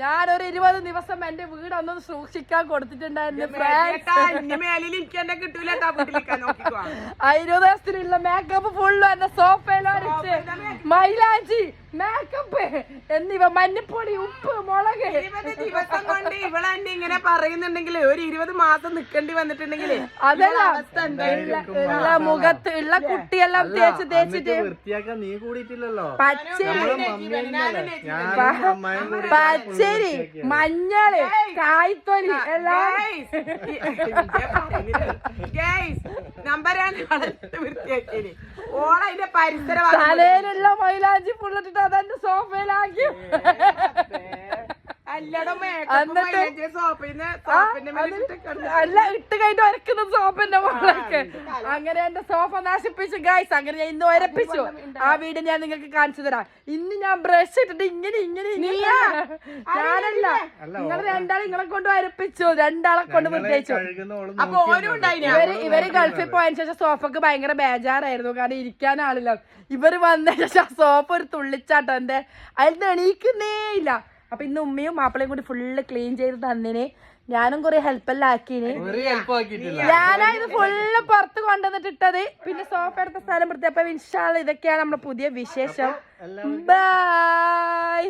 ഞാനൊരു ഇരുപത് ദിവസം എന്റെ വീട് ഒന്ന് സൂക്ഷിക്കാൻ കൊടുത്തിട്ടുണ്ടായിരുന്നു ഇരുപത് ദിവസത്തിനുള്ള മേക്കപ്പ് ഫുള്ളും എന്റെ സോഫയിലോ മൈലാഞ്ചി മേക്കപ്പ് എന്നിവ മഞ്ഞപ്പൊടി ഉപ്പ് മുളക്. ഇരുപത് ദിവസം കൊണ്ട് ഇവളെ എന്നെ ഇങ്ങനെ പറയുന്നുണ്ടെങ്കിൽ ഒരു ഇരുപത് മാസം നിക്കേണ്ടി വന്നിട്ടുണ്ടെങ്കിൽ അതല്ല. ഉള്ള- മുഖത്ത് ഉള്ള കുട്ടിയെല്ലാം തേച്ച് തേച്ചിട്ട് വൃത്തിയാക്കാൻ നീ കൂടിയിട്ടില്ലല്ലോ. പച്ചരി. പച്ചരി മഞ്ഞൾ കായ്ത്തൊലി എല്ലാം നമ്പരാണ് വൃത്തിയാക്കിയത്. ഓള അതിന്റെ പരിസരം തലയിലുള്ള മൈലാഞ്ചി പുള്ളിട്ടിട്ട് അതെന്റെ സോഫയിലാക്കി. അല്ല ഇട്ട് കഴിഞ്ഞിട്ട് ഒരക്കുന്ന സോപ്പിന്റെ മോളൊക്കെ. അങ്ങനെ എന്റെ സോഫ നശിപ്പിച്ചു. ഗൈസ് അങ്ങനെ ഞാൻ ഇന്ന് ഒരപ്പിച്ചു ആ വീട് ഞാൻ നിങ്ങൾക്ക് കാണിച്ചു തരാം. ഇന്ന് ഞാൻ ബ്രഷ് ഇട്ടിട്ട് ഇങ്ങനെ ഇങ്ങനെ ഇങ്ങനെ ഞാനല്ല. നിങ്ങൾ രണ്ടാളെ നിങ്ങളെ കൊണ്ട് ഒരപ്പിച്ചു രണ്ടാളെ കൊണ്ട് പ്രത്യേകിച്ചു. ഇവർ ഇവർ ഗൾഫിൽ പോയതിനു ശേഷം സോഫക്ക് ഭയങ്കര ബേജാറായിരുന്നു. കാരണം ഇരിക്കാൻ ആളില്ല. ഇവർ വന്നതിന് ശേഷം സോഫ ഒരു തുള്ളിച്ചാട്ടം. എന്റെ അതിൽ എണീക്കുന്നേ ഇല്ല. അപ്പൊ ഇന്ന് ഉമ്മയും മാപ്പിളയും കൂടി ഫുള്ള് ക്ലീൻ ചെയ്ത് തന്നിന്. ഞാനും കുറെ ഹെൽപ്പെല്ലാം ആക്കിന്. ഞാനാ ഇത് ഫുള്ള് പുറത്ത് കൊണ്ടുവന്നിട്ട് ഇട്ടത് പിന്നെ സോഫ എടുത്ത സ്ഥലം വൃത്തിയപ്പോ ഇൻഷാൾ ഇതൊക്കെയാണ് നമ്മുടെ പുതിയ വിശേഷം. ബൈ